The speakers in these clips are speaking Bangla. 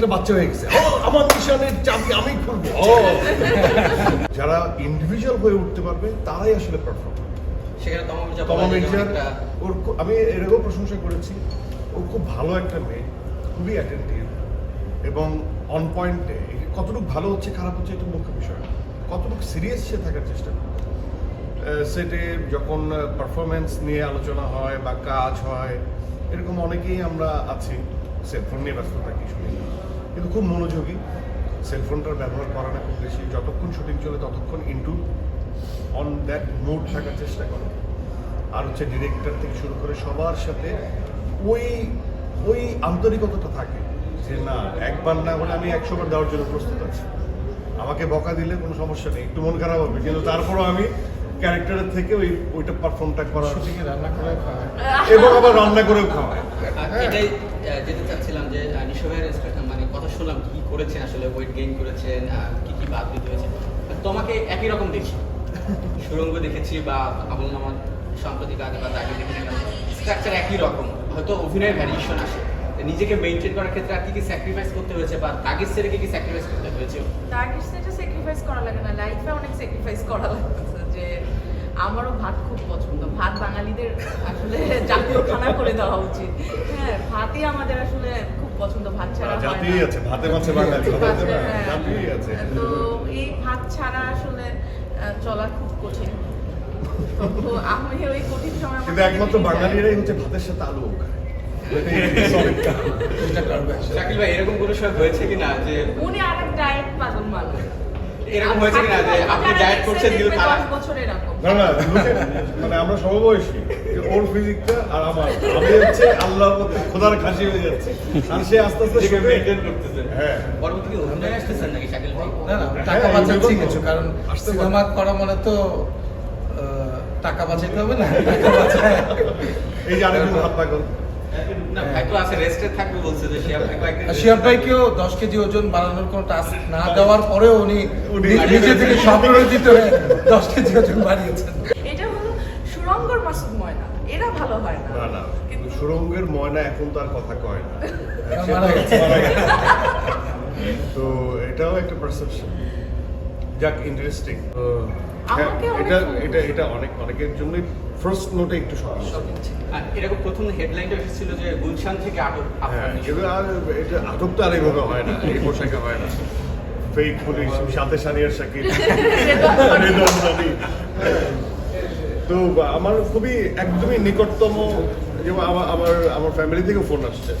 একটা বাচ্চা হয়ে গেছে। আমার নিশানের চাবি আমি খুলবো। যারা ইন্ডিভিজুয়াল হয়ে উঠতে পারবে তারাই আসলে পারফর্ম ওর আমি এরকম প্রশংসা করেছি ও খুব ভালো একটা মেয়ে খুবই অ্যাটেন্টিভ এবং অন পয়েন্টে কতটুকু ভালো হচ্ছে খারাপ হচ্ছে এটা মুখ্য বিষয় কতটুকু সিরিয়াস সে থাকার চেষ্টা করে সেটে যখন পারফরমেন্স নিয়ে আলোচনা হয় বা কাজ হয় এরকম অনেকেই আমরা আছি সেলফোন নিয়ে ব্যস্ত থাকি শুনি কিন্তু খুব মনোযোগী। সেলফোনটার ব্যবহার করা না খুব বেশি। যতক্ষণ শুটিং চলে ততক্ষণ ইন্টু অন দ্যাট মুড থাকার চেষ্টা করে। আর হচ্ছে ডিরেক্টর থেকে শুরু করে সবার সাথে ওই ওই আন্তরিকতাটা থাকে যে না একবার না হলে আমি একশো বার দেওয়ার জন্য প্রস্তুত আছি। আমাকে বকা দিলে কোনো সমস্যা নেই। একটু মন খারাপ হবে। কিন্তু তারপরও আমি ক্যারেক্টারের থেকে ওই ওইটা পারফর্মটা করার শুটিংয়ে রান্না করে খাওয়া এবং আবার রান্না করেও খাওয়ায়। আর এটাই যেতে চাচ্ছিলাম যে নিশো ভাইয়ের শুনলাম কি করেছেন, আসলে ওয়েট গেইন করেছেন কি কি বাদ দিতে হয়েছে। তোমাকে একই রকম দেখি সুরঙ্গ দেখেছি বা আমল নামার সাম্প্রতিক আগে বা দেখে স্ট্রাকচার একই রকম। হয়তো অভিনয়ের ভ্যারিয়েশন আসে। নিজেকে করার ক্ষেত্রে আর কি কি স্যাক্রিফাইস করতে হয়েছে বা ছেড়ে কি কি স্যাক্রিফাইস করতে হয়েছে? সেটা স্যাক্রিফাইস করা লাগে না। লাইফে অনেক স্যাক্রিফাইস করা যে আমারও ভাত খুব পছন্দ। ভাত বাঙালিদের আসলে জাতীয় খানা করে দেওয়া উচিত। হ্যাঁ ভাতই আমাদের পছন্দ ভাত ছাড়া জাতি আছে ভাতে মাছে বাঙালি ভাত- হ্যাঁ। আছে। তো এই ভাত ছাড়া আসলে চলা খুব কঠিন। তো আমি ওই কঠিন সময় কিন্তু একমাত্র। বাঙালিরাই হচ্ছে ভাতের সাথে আলু খায়। শাকিল ভাই এরকম কোনো সময় হয়েছে কিনা যে উনি আরেক ডায়েট পাগল মানুষ এরকম হয়েছে কিনা যে আপনি ডায়েট করছেন দশ বছর না না মানে আমরা সমবয়সী ওর ফিজিকটা আর আমার। আমি হচ্ছে আল্লাহর মধ্যে খোদার খাসি হয়ে যাচ্ছে। আর সে আস্তে আস্তে নিজেকে শুনে- মেনটেন করতেছেন হ্যাঁ। পরবর্তীতে অভিনয় আসতেছেন নাকি শাকিল ভাই না না টাকা বাঁচাচ্ছি কিছু কারণ সিনেমা করা মানে তো টাকা বাঁচাইতে হবে না। টাকা বাঁচায় এই যে আরেকজন হাত পাগল না ভাই তো আছে রেস্টে থাকবে বলছে যে সে আপনি শিয়াব ভাইকেও দশ কেজি ওজন বাড়ানোর কোনো টাস্ক না দেওয়ার পরেও উনি উনি- নিজে থেকে হয়ে কেজি ওজন বাড়িয়েছেন। এটা হলো সুরঙ্গর মাসুদ ময়না। এরা ভালো হয় না। না না কিন্তু সুরঙ্গের ময়না এখন তার কথা কয় না। তো গেছে। মারা গেছে। তো এটাও একটা পারসেপশন যাক ইন্টারেস্টিং এটা এটা এটা অনেক অনেকের জন্যই ফার্স্ট নোটে একটু এরকম প্রথম হেডলাইনটা এসেছিল যে গুলশান থেকে আটক হ্যাঁ আর এটা আটক তো আর এইভাবে হয় না এই পোশাকে হয় না। ফেক পুলিশ সাথে সানিয়ার সাকিব তো আমার খুবই একদমই নিকটতম যেমন আমার আমার আমার ফ্যামিলি থেকে ফোন আসছে।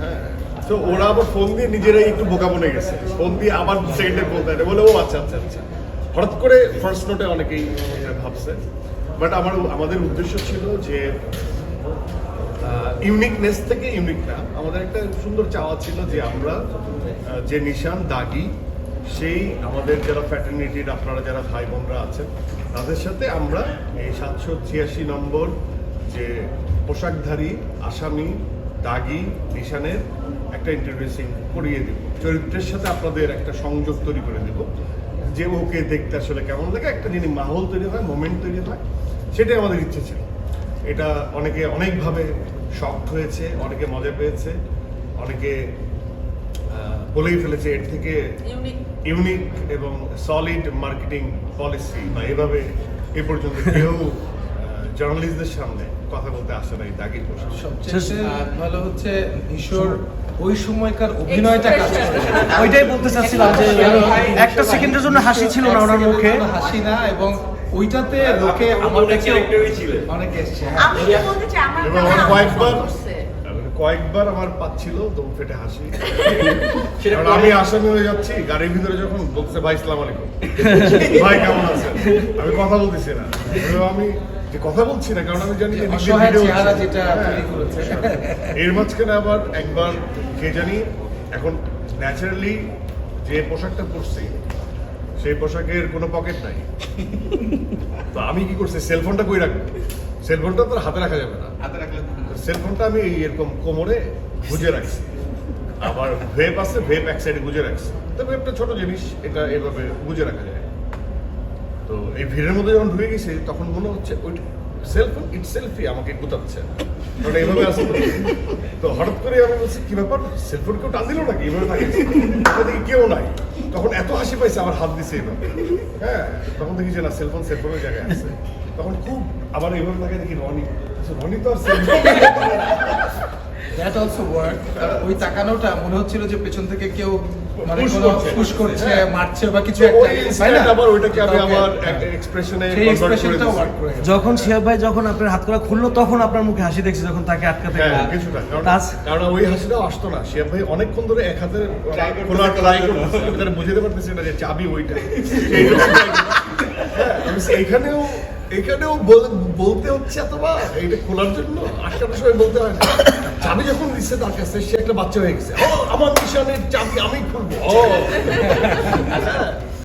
হ্যাঁ তো ওরা আবার ফোন দিয়ে নিজেরাই একটু বোকা বনে গেছে। ফোন দিয়ে আবার সেকেন্ডে বলতে বলে ও আচ্ছা আচ্ছা আচ্ছা। হঠাৎ করে ফার্স্ট নোটে অনেকেই ভাবছে বাট আমার আমাদের উদ্দেশ্য ছিল যে ইউনিকনেস থেকে ইউনিক না। আমাদের একটা সুন্দর চাওয়া ছিল যে আমরা যে নিশান, দাগি, সেই আমাদের যারা ফ্যাটার্নিটির আপনারা যারা ভাই বোনরা আছেন, তাদের সাথে আমরা এই সাতশো ছিয়াশি নম্বর যে পোশাকধারী, আসামি, দাগি, নিশানের একটা ইন্ট্রোডিউসিং করিয়ে দেব। চরিত্রের সাথে আপনাদের একটা সংযোগ তৈরি করে দেব। যে ওকে দেখতে আসলে কেমন লাগে, একটা যিনি মাহল তৈরি হয় মোমেন্ট তৈরি হয় সেটাই আমাদের ইচ্ছে ছিল। এটা অনেকে অনেকভাবে শক্ট হয়েছে অনেকে মজা পেয়েছে অনেকে বলেই ফেলেছে এর থেকে ইউনিক ইউনিক এবং সলিড মার্কেটিং পলিসি বা এভাবে এ পর্যন্ত কেউ জার্নালিস্টদের সামনে কথা বলতে আসে নাই দাগি পোশাক। সবচেয়ে ভালো হচ্ছে ঈশ্বর ওই সময়কার অভিনয়টা কাজ ওইটাই বলতে চাচ্ছিলাম যে একটা সেকেন্ডের জন্য হাসি ছিল না ওনার মুখে। হাসি না এবং ওইটাতে লোকে আমার কাছে অনেক এসছে হ্যাঁ। আমি বলতে চাই? আমার কয়েকবার কয়েকবার আমার পাচ্ছিল দম ফেটে হাসি। আমি আসামি হয়ে যাচ্ছি গাড়ির ভিতরে যখন বলছে ভাই ইসলাম আলাইকুম। ভাই কেমন আছেন? আমি কথা বলতেছি না। আমি যে কথা বলছি না কারণ আমি জানি হ্যাঁ। এর মাঝখানে আবার একবার কে জানি এখন ন্যাচারালি যে পোশাকটা পরছি সেই পোশাকের কোনো পকেট নাই। তো আমি কি করছি? সেলফোনটা কই রাখব? সেলফোনটা তো হাতে রাখা যাবে না। হাতে রাখলে সেলফোনটা আমি এরকম কোমরে গুজে রাখছি। আবার ভেপ আছে ভেপ এক সাইডে গুজে রাখছি। তো ভেপটা ছোট জিনিস এটা এভাবে গুজে রাখা যায়। তো এই ভিড়ের মধ্যে যখন ঢুকে গেছি তখন মনে হচ্ছে ওই সেলফোন ইট সেলফি আমাকে গুতাচ্ছে। কারণ এইভাবে আসে তো। হঠাৎ করে আমি বলছি কি ব্যাপার? সেলফোন কেউ টান দিল নাকি? এইভাবে থাকে। কেউ নাই। তখন এত হাসি পাইছে, আমার হাত দিছে এবার হ্যাঁ তখন দেখি যে না সেলফোন সেলফোনের জায়গায় আছে। তখন খুব আবার এইভাবে থাকে দেখি রনি। রনি তো আর দ্যাট অলসো ওয়ার্ক ওই তাকানোটা মনে হচ্ছিল যে পেছন থেকে কেউ মানে। পুশ করছে। হ্যাঁ। মারছে বা কিছু একটা। তাই না? আবার ওইটাকে আমি আমার এক্সপ্রেশনে সেই ওয়ার্ক করে যখন শিহাব ভাই যখন আপনার হাত করা খুললো তখন আপনার মুখে হাসি দেখছি যখন তাকে আটকাতে হ্যাঁ কিছুটা। কারণ ওই হাসিটাও আসতো না। শিয়াব ভাই অনেকক্ষণ ধরে এক হাতে খোলা ট্রাই করতেছে। আমি বুঝতে পারতেছি না যে চাবি ওইটা। হ্যাঁ, এইখানেও এখানেও বলতে হচ্ছে এতবার? এইটা খোলার জন্য? আটকানোর সময় বলতে হয় না। চাবি যখন দিচ্ছে তার কাছে সে একটা বাচ্চা হয়ে গেছে। আমার নিশানের চাবি আমি খুলবো।